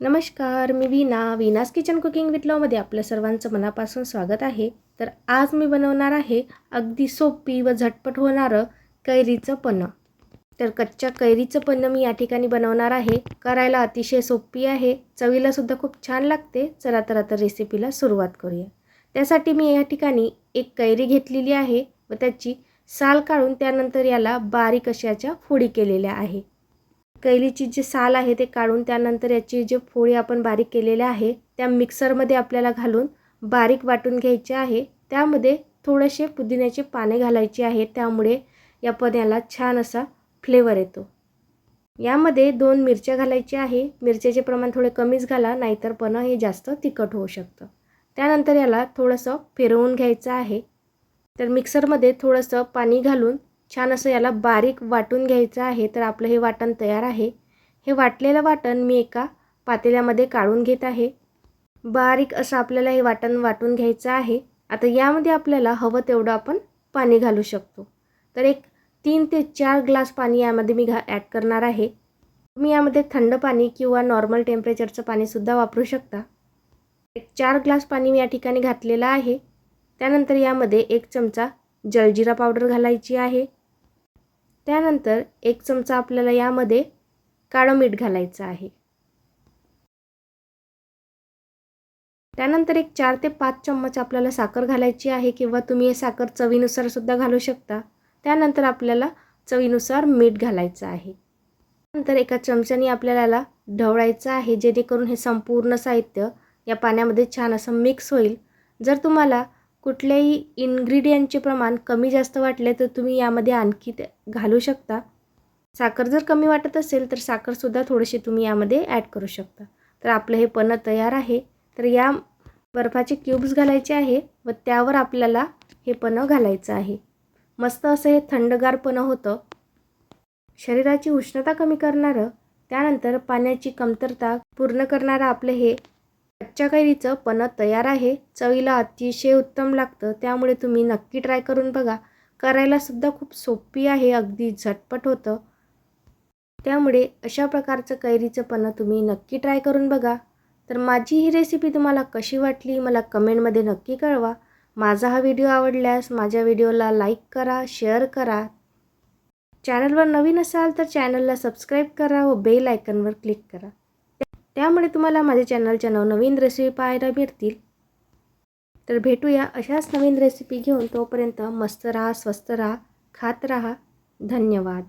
नमस्कार मी Veena Veena's kitchen cooking with लॉमध्ये आपलं सर्वांचं मनापासून स्वागत आहे. तर आज मी बनवणार आहे अगदी सोपी व झटपट होणारं कैरीचं पन्न तर कच्च्या कैरीचं पन्न मी या ठिकाणी बनवणार आहे. करायला अतिशय सोपी आहे. चवीलासुद्धा खूप छान लागते. चला तर आता रेसिपीला सुरुवात करूया. त्यासाठी मी या ठिकाणी एक कैरी घेतलेली आहे व त्याची साल काढून त्यानंतर याला बारीक अशाच्या फोडी केलेल्या आहे. कैलीची जी साल आहे ते काढून त्यानंतर याची जे फोळी आपण बारीक केलेल्या आहे त्या मिक्सरमध्ये आपल्याला घालून बारीक वाटून घ्यायचे आहे. त्यामध्ये थोडेसे पुदिन्याचे पाने घालायचे आहे त्यामुळे या पद्याला छान असा फ्लेवर येतो. यामध्ये दोन मिरच्या घालायच्या आहे. मिरच्याचे प्रमाण थोडे कमीच घाला नाहीतर पण हे जास्त तिखट होऊ शकतं. त्यानंतर याला थोडंसं फिरवून घ्यायचं आहे. तर मिक्सरमध्ये थोडंसं पाणी घालून छान असं याला बारीक वाटून घ्यायचं आहे तर आपलं हे वाटण तयार आहे. हे वाटलेलं वाटण मी एका पातेल्यामध्ये काढून घेत आहे. बारीक असं आपल्याला हे वाटण वाटून घ्यायचं आहे. आता यामध्ये आपल्याला हवं तेवढं आपण पाणी घालू शकतो. तर एक तीन ते चार ग्लास पाणी यामध्ये मी घा ॲड करणार आहे. तुम्ही यामध्ये थंड पाणी किंवा नॉर्मल टेम्परेचरचं पाणीसुद्धा वापरू शकता. एक चार ग्लास पाणी मी या ठिकाणी घातलेलं आहे. त्यानंतर यामध्ये एक चमचा जलजिरा पावडर घालायची आहे. त्यानंतर एक चमचा आपल्याला यामध्ये काळं मीठ घालायचं आहे. त्यानंतर एक चार ते पाच चम्मच आपल्याला साखर घालायची आहे किंवा तुम्ही हे साखर चवीनुसार सुद्धा घालू शकता. त्यानंतर आपल्याला चवीनुसार मीठ घालायचं आहे. नंतर एका चमच्याने आपल्याला ढवळायचं आहे जेणेकरून हे संपूर्ण साहित्य या पाण्यामध्ये छान असं मिक्स होईल. जर तुम्हाला कुठल्याही इन्ग्रेडियंटचे प्रमाण कमी जास्त वाटले तर तुम्ही यामध्ये आणखी ते घालू शकता. साखर जर कमी वाटत असेल तर साखरसुद्धा थोडीशी तुम्ही यामध्ये ॲड करू शकता. तर आपलं हे पन्ह तयार आहे. तर या बर्फाचे क्यूब्स घालायचे आहे व त्यावर आपल्याला हे पन्ह घालायचं आहे. मस्त असं हे थंडगार पन्ह होतं. शरीराची उष्णता कमी करणारं त्यानंतर पाण्याची कमतरता पूर्ण करणारं आपलं हे कच्च्या कैरीचं पन्ह तयार आहे. चवीला अतिशय उत्तम लागतं. त्यामुळे तुम्ही नक्की ट्राय करून बघा. करायलासुद्धा खूप सोपी आहे. अगदी झटपट होतं. त्यामुळे अशा प्रकारचं कैरीचं पन्ह तुम्ही नक्की ट्राय करून बघा. तर माझी ही रेसिपी तुम्हाला कशी वाटली मला कमेंटमध्ये नक्की कळवा. माझा हा व्हिडिओ आवडल्यास माझ्या व्हिडिओला लाईक करा शेअर करा. चॅनलवर नवीन असाल तर चॅनलला सबस्क्राईब करा व बेल आयकनवर क्लिक करा. त्यामुळे तुम्हाला माझ्या चॅनलच्या नवनवीन रेसिपी पाहायला मिळतील. तर भेटूया अशाच नवीन रेसिपी घेऊन तोपर्यंत मस्त राहा स्वस्त राहा खात राहा. धन्यवाद.